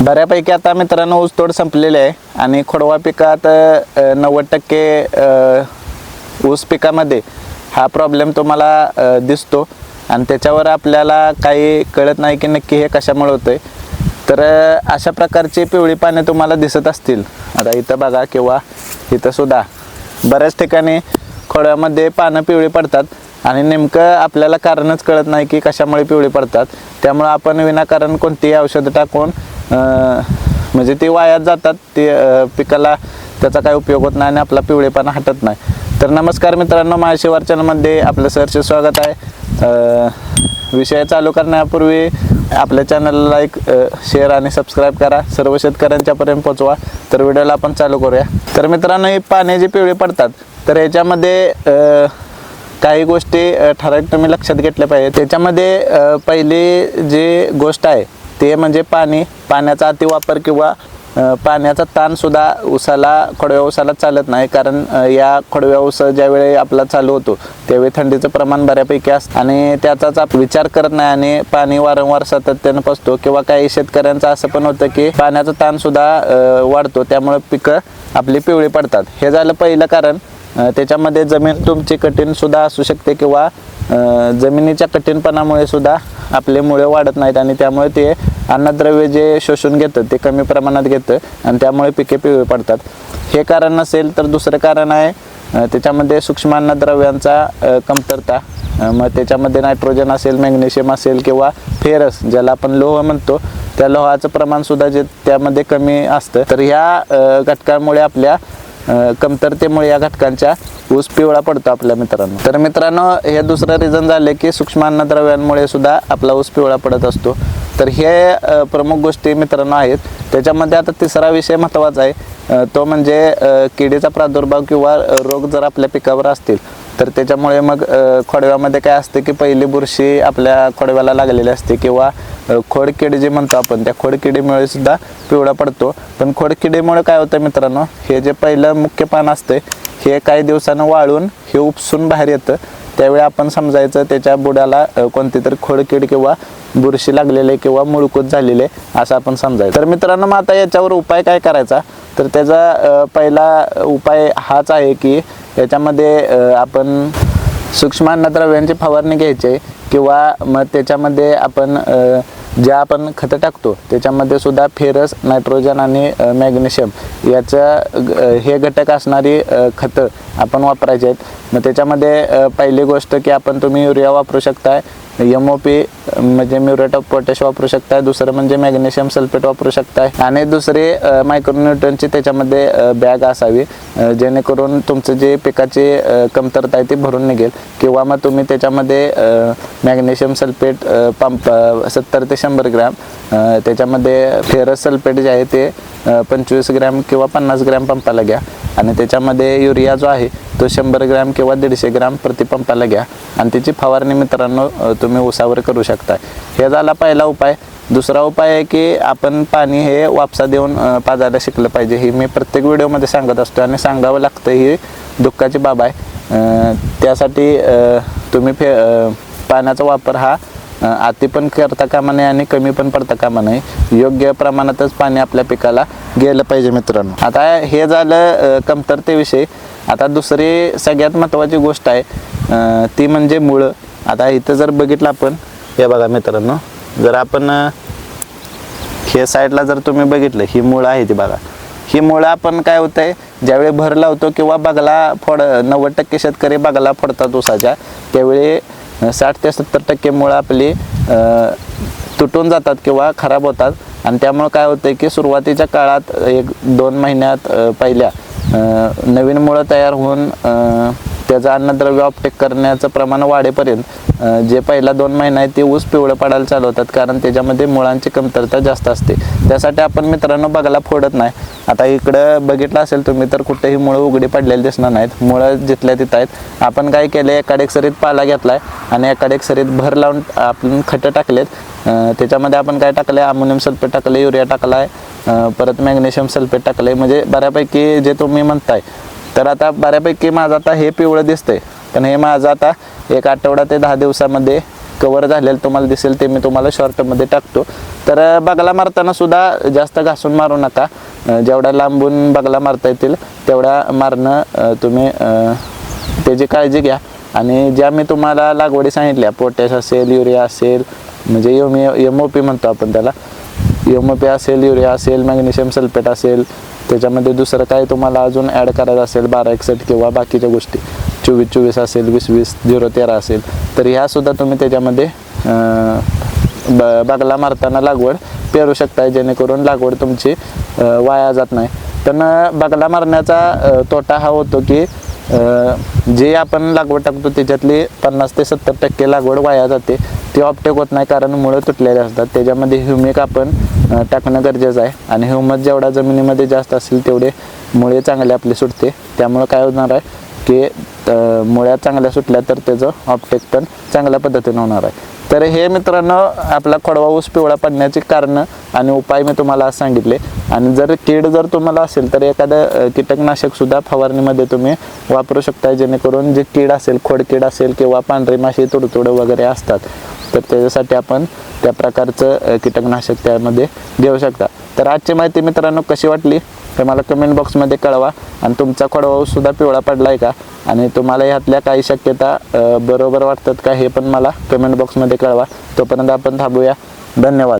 बऱ्यापैकी आता मित्रांनो ऊसतोड संपलेली आहे. आणि खोडवा पिकात नव्वद टक्के ऊस पिकामध्ये हा प्रॉब्लेम तुम्हाला दिसतो. आणि त्याच्यावर आपल्याला काही कळत नाही की नक्की हे कशामुळे होतं आहे तर अशा प्रकारची पिवळी पाने तुम्हाला दिसत असतील. आता इथं बघा किंवा इथं सुद्धा. बऱ्याच ठिकाणी खोड्यामध्ये पानं पिवळी पडतात. आणि नेमकं आपल्याला कारणच कळत नाही की कशामुळे पिवळी पडतात. त्यामुळं आपण विनाकारण कोणतीही औषधं टाकून म्हणजे ते वायात जातात ते पिकाला त्याचा काही उपयोग होत नाही आणि आपला पिवळेपणा हटत नाही. तर नमस्कार मित्रांनो महाशिवार आपलं सरचे स्वागत आहे. विषय चालू करण्यापूर्वी आपल्या चॅनलला एक शेअर आणि सबस्क्राईब करा. सर्व शेतकऱ्यांच्यापर्यंत पोचवा तर व्हिडिओला आपण चालू करूया. तर मित्रांनो हे पाने जे पिवळी पडतात तर याच्यामध्ये काही गोष्टी ठराविक तुम्ही लक्षात घेतल्या पाहिजे त्याच्यामध्ये पहिली जी गोष्ट आहे ते म्हणजे पाणी पाण्याचा अतिवापर किंवा पाण्याचा ताण सुद्धा उसाला खोडव्या उसाला चालत नाही. कारण या खोडव्या ऊस ज्यावेळी आपला चालू होतो त्यावेळी थंडीचं प्रमाण बऱ्यापैकी असतं. आणि त्याचाच आप विचार करत नाही आणि पाणी वारंवार सातत्यानं पसतो. किंवा काही शेतकऱ्यांचं असं पण होतं की पाण्याचा ताण सुद्धा वाढतो. त्यामुळे पिकं आपली पिवळी पडतात. हे झालं पहिलं कारण त्याच्यामध्ये जमीन तुमची कठीण सुद्धा असू शकते किंवा जमिनीच्या कठीणपणामुळे सुद्धा आपले मुळे वाढत नाहीत आणि त्यामुळे ते अन्नद्रव्य जे शोषून घेतं ते कमी प्रमाणात घेतं आणि त्यामुळे पिके पिवळी पडतात. हे कारण नसेल तर दुसरं कारण आहे त्याच्यामध्ये सूक्ष्म अन्नद्रव्यांचा कमतरता मग त्याच्यामध्ये नायट्रोजन असेल मॅग्नेशियम असेल किंवा फेरस ज्याला आपण लोह म्हणतो त्या लोहाचं प्रमाण सुद्धा जे त्यामध्ये कमी असतं तर ह्या घटकामुळे आपल्या कमतरतेमुळे या घटकांच्या ऊस पिवळा पडतो आपल्या मित्रांनो. तर मित्रांनो हे दुसरं रिझन झाले की सूक्ष्म अन्नद्रव्यांमुळे सुद्धा आपला ऊस पिवळा पडत असतो. तर हे प्रमुख गोष्टी मित्रांनो आहेत. त्याच्यामध्ये आता तिसरा विषय महत्त्वाचा आहे. तो म्हणजे किडीचा प्रादुर्भाव किंवा रोग जर आपल्या पिकावर असतील तर त्याच्यामुळे मग खोडव्यामध्ये काय असते की पहिली बुरशी आपल्या खोडव्याला लागलेली असते किंवा खोडकिडी जे म्हणतो आपण त्या खोडकिडीमुळे सुद्धा पिवळा पडतो. पण खोडकिडीमुळे काय होतं मित्रांनो हे जे पहिलं मुख्य पान असते हे काही दिवसानं वाळून हे उपसून बाहेर येतं. त्यावेळी आपण समजायचं त्याच्या बुडाला कोणती तरी खोडकीड किंवा बुरशी लागलेले किंवा मुळकूत झालेले असं आपण समजायचं. तर मित्रांनो मग आता याच्यावर उपाय काय करायचा? तर त्याचा पहिला उपाय हाच आहे की याच्यामध्ये आपण सूक्ष्म अन्नद्रव्यांची फवारणी घ्यायची आहे किंवा मग त्याच्यामध्ये आपण जे ज्या आपण खतं टाकतो त्याच्यामध्ये सुद्धा फेरस नायट्रोजन आणि मॅग्नेशियम याचं ग- हे घटक असणारी खतं आपण वापरायची आहेत. मग त्याच्यामध्ये पहिली गोष्ट की आपण तुम्ही युरिया वापरू शकताय. एम ओ पी म्हणजे म्युरेट ऑफ पोटॅश वापरू शकताय दुसरं म्हणजे मॅग्नेशियम सल्फेट वापरू शकताय. आणि दुसरे मायक्रोन्यूट्रनची त्याच्यामध्ये बॅग असावी जेणेकरून तुमचं जे पिकाची कमतरता आहे ती भरून निघेल. किंवा मग तुम्ही त्याच्यामध्ये मॅग्नेशियम सल्फेट पंप सत्तर ते शंभर ग्रॅम त्याच्यामध्ये फेरस सल्फेट जे आहे ते पंचवीस ग्रॅम किंवा पन्नास ग्रॅम पंपाला घ्या. आणि त्याच्यामध्ये युरिया जो आहे तो शंभर ग्रॅम किंवा दीडशे ग्रॅम प्रति पंपाला घ्या. आणि त्याची फवारणी मित्रांनो तुम्ही उसावर करू शकता. हे झाला पहिला उपाय. दुसरा उपाय आहे की आपण पाणी हे वापसा देऊन पाजायला शिकलं पाहिजे. ही मी प्रत्येक व्हिडिओमध्ये सांगत असतो आणि सांगावं लागतं ही दुःखाची बाब आहे. त्यासाठी तुम्ही फे पाण्याचा वापर हा अति पण करता कामा नये आणि कमी पण पडता कामा नये. योग्य प्रमाणातच पाणी आपल्या पिकाला गेलं पाहिजे मित्रांनो. आता हे झालं कमतरतेविषयी. आता दुसरी सगळ्यात महत्त्वाची गोष्ट आहे ती म्हणजे मुळं. आता इथं जर बघितलं आपण हे बघा मित्रांनो जर आपण हे साईडला जर तुम्ही बघितलं ही मुळं आहे ती बघा. ही मुळं आपण काय होतंय ज्यावेळी भर लावतो किंवा बगला फोड नव्वद टक्के शेतकरी बगला फोडतात उसाच्या त्यावेळी साठ ते सत्तर टक्के मुळं आपली तुटून जातात किंवा खराब होतात. आणि त्यामुळं काय होतं की सुरुवातीच्या काळात एक दोन महिन्यात पहिल्या नवीन मुळं तयार होऊन त्याचं अन्नद्रव्य ऑपटेक करण्याचं प्रमाण वाढेपर्यंत जे पहिला दोन महिना आहे ते ऊस पिवळं पडायला चालू होतात. कारण त्याच्यामध्ये मुळांची कमतरता जास्त असते. त्यासाठी आपण मित्रांनो बघायला फोडत नाही. आता इकडं बघितलं असेल तुम्ही तर कुठेही मुळं उघडी पडलेली दिसणार नाहीत. मुळं जिथल्या तिथं आहेत. आपण काय केलं एकाडे एक सरीत पाला घेतलाय आणि एकाडे एक सरीत भर लावून आपण खटं टाकलेत. त्याच्यामध्ये आपण काय टाकलं आहे अमोनियम सल्फेट टाकलं युरिया टाकला आहे परत मॅग्नेशियम सल्फेट टाकलं आहे म्हणजे बऱ्यापैकी जे तुम्ही म्हणताय तर आता बऱ्यापैकी माझं आता हे पिवळं दिसतंय. पण हे माझं आता एक आठवडा ते दहा दिवसामध्ये कवर झालेलं तुम्हाला दिसेल ते मी तुम्हाला शॉर्टमध्ये टाकतो. तर बगला मारताना सुद्धा जास्त घासून मारू नका. जेवढ्या लांबून बगला मारता येतील तेवढ्या मारणं तुम्ही त्याची काळजी घ्या. आणि ज्या मी तुम्हाला लागवडी सांगितल्या पोटॅश असेल युरिया असेल म्हणजे यम यम ओ पी म्हणतो आपण त्याला एम ओ पी असेल युरिया असेल मॅग्नेशियम सल्फेट असेल त्याच्यामध्ये दुसरं काय तुम्हाला अजून ॲड करायचं असेल बारा एकसठ किंवा बाकीच्या गोष्टी. चोवीस चोवीस असेल वीस वीस झिरो तेरा असेल. तर ह्यासुद्धा तुम्ही त्याच्यामध्ये ब बागला मारताना लागवड पेरू शकताय जेणेकरून लागवड तुमची वाया जात नाही. पण बगला बागला मारण्याचा तोटा हा होतो की जे आपण लागवड टाकतो त्याच्यातली पन्नास ते सत्तर टक्के लागवड वाया जाते. ते ऑपटेक होत नाही कारण मुळं तुटलेले असतात. त्याच्यामध्ये ह्युमिक आपण टाकणं गरजेचं आहे. आणि ह्युमस जेवढा जमिनीमध्ये जास्त असेल तेवढे मुळे चांगले आपले सुटते. त्यामुळं काय होणार आहे की मुळ्या चांगल्या सुटल्या तर त्याचं ऑपटेक पण चांगल्या पद्धतीने होणार आहे. तर हे मित्रांनो आपला खोडवा ऊस पिवळा पडण्याची कारणं आणि उपाय मी तुम्हाला आज सांगितले. आणि जर कीड जर तुम्हाला असेल तर एखादं कीटकनाशकसुद्धा कीटकनाशक सुद्धा फवारणीमध्ये तुम्ही वापरू शकता जेणेकरून जे कीड असेल खोडकीड असेल किंवा पांढरी माशी तुडतुडं वगैरे असतात तर त्याच्यासाठी आपण त्या प्रकारचं कीटकनाशक त्यामध्ये घेऊ शकता. तर आजची माहिती मित्रांनो कशी वाटली ते मला कमेंट बॉक्समध्ये कळवा. आणि तुमचा खोडवा पिवळा पडला आहे का? आणि तुम्हाला ह्यातल्या काही शक्यता बरोबर वाटतात का हे पण मला कमेंट बॉक्समध्ये कळवा. तोपर्यंत आपण थांबूया. धन्यवाद.